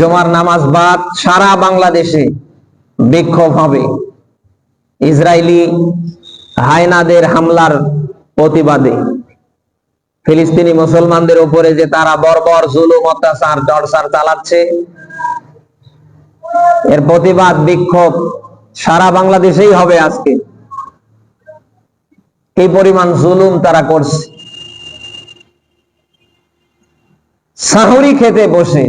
জমার নামাজ বাদ সারা বাংলাদেশে বিক্ষোভ হবে। ইসরায়েলি হায়নাদের হামলার প্রতিবাদে ফিলিস্তিনি মুসলমানদের উপরে যে তারা বর্বর জুলুম, অত্যাচার জড়সার চালাচ্ছে, এর প্রতিবাদ, বিক্ষোভ সারা বাংলাদেশেই হবে আজকে। এই পরিমাণ জুলুম তারা করছে? সাহরি খেতে বসে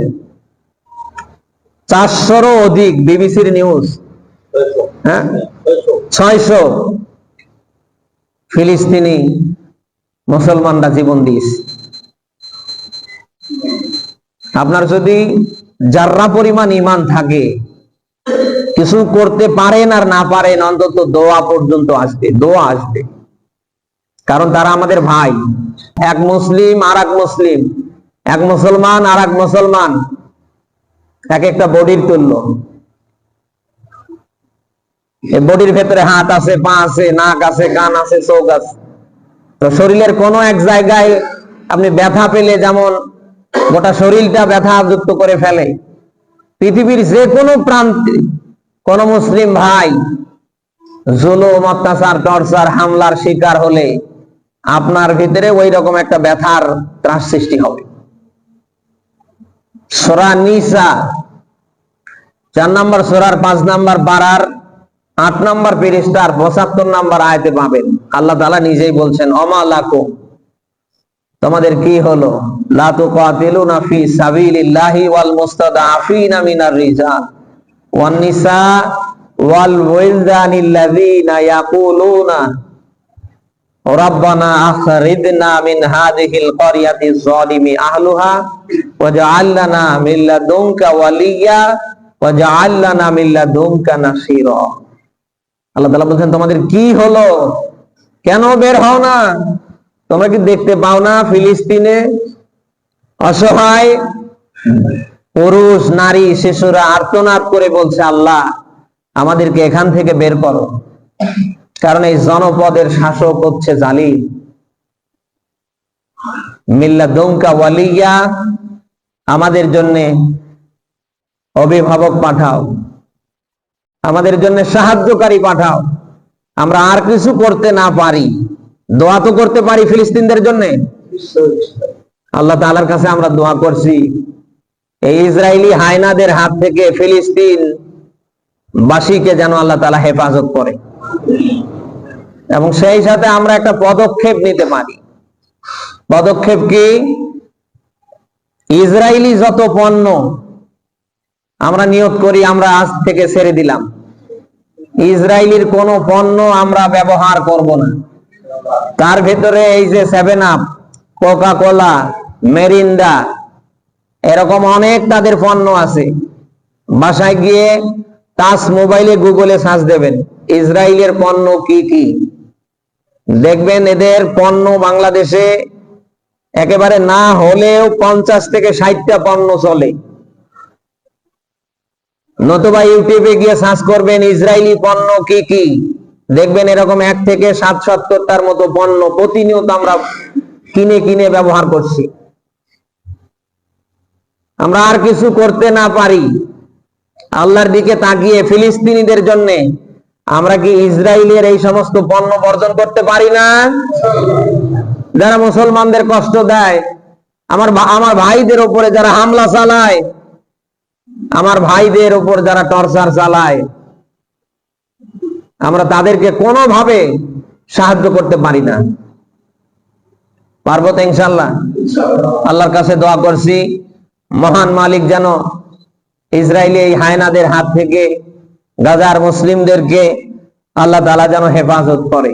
চারশোরও অধিক বিবিসির নিউজ হ্যাঁ? ছয়শো ফিলিস্তিনি মুসলমানরা জীবন দিয়েছে। আপনার যদি যার্রা পরিমাণ ইমান থাকে কিছু করতে পারেন আর না পারেন অন্তত দোয়া পর্যন্ত আসবে দোয়া আসবে। কারণ তারা আমাদের ভাই। এক মুসলিম আর এক মুসলিম। এক মুসলমান আর এক মুসলমান। এক একটা বডির তুল্য। বডির ভেতরে হাত আছে, পা আছে, নাক আছে, কান আছে, চোখ আছে। তো শরীরের কোন এক জায়গায় আপনি ব্যথা পেলে যেমন গোটা শরীরটা ব্যথা যুক্ত করে ফেলে, পৃথিবীর যে কোনো প্রান্তে কোন মুসলিম ভাই জুলুম, অত্যাচার, টর্চার, হামলার শিকার হলে আপনার ভিতরে ওই রকম একটা ব্যথার ত্রাস সৃষ্টি হবে। সোরা নিসা, চার নাম্বার সোরার, পাঁচ নাম্বার বারার, আট নম্বর পেরিস্টার পঁচাত্তর নম্বর আয়তে পাবেন। আল্লাহ তালা নিজেই বলছেন, অমা লাকো তোমাদের কি হলো? লাতু কাতিলুনা ফি সাবিলিল্লাহি ওয়াল মুস্তাদাফিনা মিনার রিজাল ওয়ান নিসা ওয়াল ওয়ালদানিল্লাযিনা ইয়াকুলুনা ربنا أخرجنا من هذه القرية الظالم أهلها واجعل لنا من لدنك وليا واجعل لنا من لدنك نصيرا আল্লাহ তাআলা বলছেন তোমাদের কি হলো কেন বের হও না তোমরা কি দেখতে পাও না ফিলিস্তিনে অসহায় পুরুষ নারী শিশুরা আর্তনাদ করে বলছে আল্লাহ আমাদেরকে এখান থেকে বের করো কারণ এই জনপদের শাসক হচ্ছে জালিম। মিল্লা দমকা ওয়ালিয়া, আমাদের জন্য অভিভাবক পাঠাও। আমাদের জন্য সাহায্যকারী পাঠাও। আমরা আর কিছু করতে না পারি। দোয়া তো করতে পারি ফিলিস্তিনদের জন্য। আল্লাহ তাআলার কাছে আমরা দোয়া করছি। এই ইসরায়েলি হায়নাদের হাত থেকে ফিলিস্তিন বাসীকে যেন আল্লাহ তাআলা হেফাজত করে। এবং সেই সাথে আমরা একটা পদক্ষেপ নিতে পারি। পদক্ষেপ কি? ইসরায়েলি যত পণ্য আমরা নিয়োগ করি, আমরা আজ থেকে ছেড়ে দিলাম। ইসরায়েলির কোন পণ্য আমরা ব্যবহার করব না। তার ভেতরে এই যে seven up coca cola mirinda এরকম অনেক তাদের পণ্য আছে। বাসায় গিয়ে তাস মোবাইলে গুগলে সার্চ দেবেন। ইসরায়েলের পণ্য কি কি? দেখবেন এদের পণ্য বাংলাদেশে একেবারে না হলেও পঞ্চাশ থেকে ষাটটা পণ্য চলে। নতুবা ইউটিউবে গিয়ে সার্চ করবেন ইসরায়েলি পণ্য কি কি? দেখবেন এরকম এক থেকে সাত সত্তরটার মতো পণ্য প্রতিনিয়ত আমরা কিনে কিনে ব্যবহার করছি। আমরা আর কিছু করতে না পারি। আল্লাহর দিকে তাকিয়ে ফিলিস্তিনিদের জন্য আমরা কি ইসরায়েলের এই সমস্ত পণ্য বর্জন করতে পারি না? যারা মুসলমানদের কষ্ট দেয়, আমার আমার ভাইদের উপরে যারা হামলা চালায়, আমার ভাইদের উপর যারা টর্চার চালায়, আমরা তাদেরকে কোনোভাবে সাহায্য করতে পারি না। পারব তো ইনশাল্লাহ? আল্লাহর কাছে দোয়া করছি, মহান মালিক যেন ইসরায়েলি এই হায়নাদের হাত থেকে গাজার মুসলিমদেরকে আল্লাহ তালা যেন হেফাজত করে।